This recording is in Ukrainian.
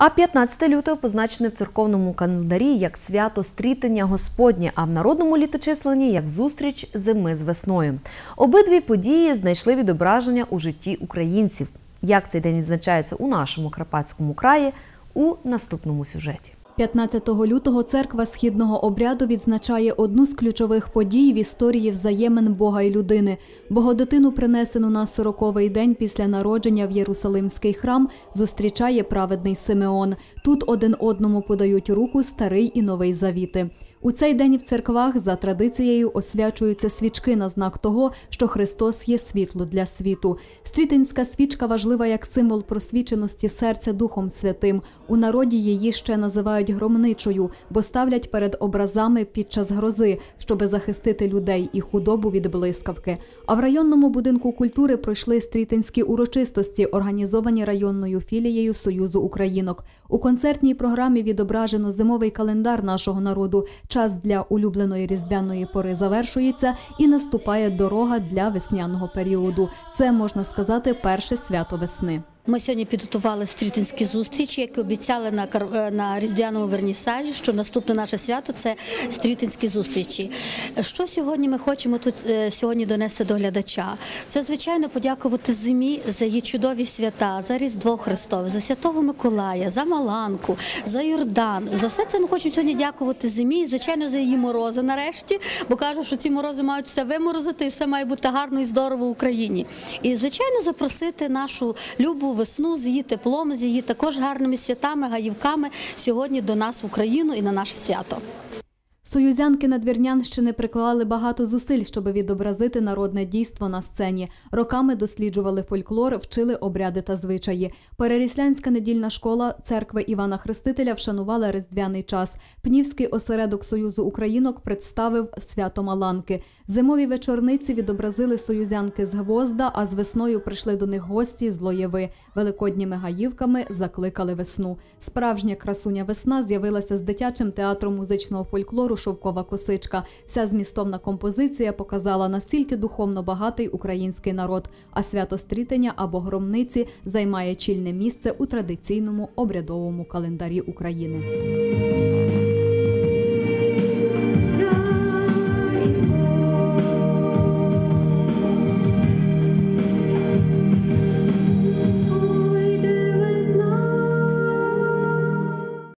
А 15 лютого позначене в церковному календарі як свято стрітення Господнє, а в народному літочисленні як зустріч зими з весною. Обидві події знайшли відображення у житті українців. Як цей день відзначається у нашому Карпатському краї у наступному сюжеті. 15 лютого церква східного обряду відзначає одну з ключових подій в історії взаємин Бога і людини. Богодитину, принесену на 40-й день після народження в Єрусалимський храм, зустрічає праведний Симеон. Тут один одному подають руку старий і новий завіти. У цей день в церквах за традицією освячуються свічки на знак того, що Христос є світло для світу. Стрітинська свічка важлива як символ просвіченості серця Духом Святим. У народі її ще називають громничою, бо ставлять перед образами під час грози, щоби захистити людей і худобу від блискавки. А в районному будинку культури пройшли стрітинські урочистості, організовані районною філією Союзу Українок. У концертній програмі відображено зимовий календар нашого народу. Час для улюбленої різдвяної пори завершується і наступає дорога для весняного періоду. Це можна сказати перше свято весни. Ми сьогодні підготували стрітинські зустрічі, які обіцяли на е, на різдвяному вернісажі, що наступне наше свято це стрітинські зустрічі. Що сьогодні ми хочемо тут е, сьогодні донести до глядача? Це звичайно подякувати зимі за її чудові свята, за Різдво Христове, за Святого Миколая, за Маланку, за Йордан. За все це ми хочемо сьогодні дякувати зимі, і звичайно за її морози нарешті, бо кажуть, що ці морози мають все виморозити, і все має бути гарно і здорово в Україні. І звичайно запросити нашу любу весну з її теплом, з її також гарними святами, гаївками сьогодні до нас в Україну і на наше свято. Союзянки Надвірнянщини приклали багато зусиль, щоб відобразити народне дійство на сцені. Роками досліджували фольклор, вчили обряди та звичаї. Переріслянська недільна школа церкви Івана Хрестителя вшанувала різдвяний час. Пнівський осередок Союзу Українок представив свято Маланки. Зимові вечорниці відобразили союзянки з гвозда, а з весною прийшли до них гості з Лоєви. Великодніми гаївками закликали весну. Справжня красуня весна з'явилася з дитячим театром музичного фольклору Шовкова косичка. Вся змістовна композиція показала настільки духовно багатий український народ, а свято стрітення або громниці займає чільне місце у традиційному обрядовому календарі України.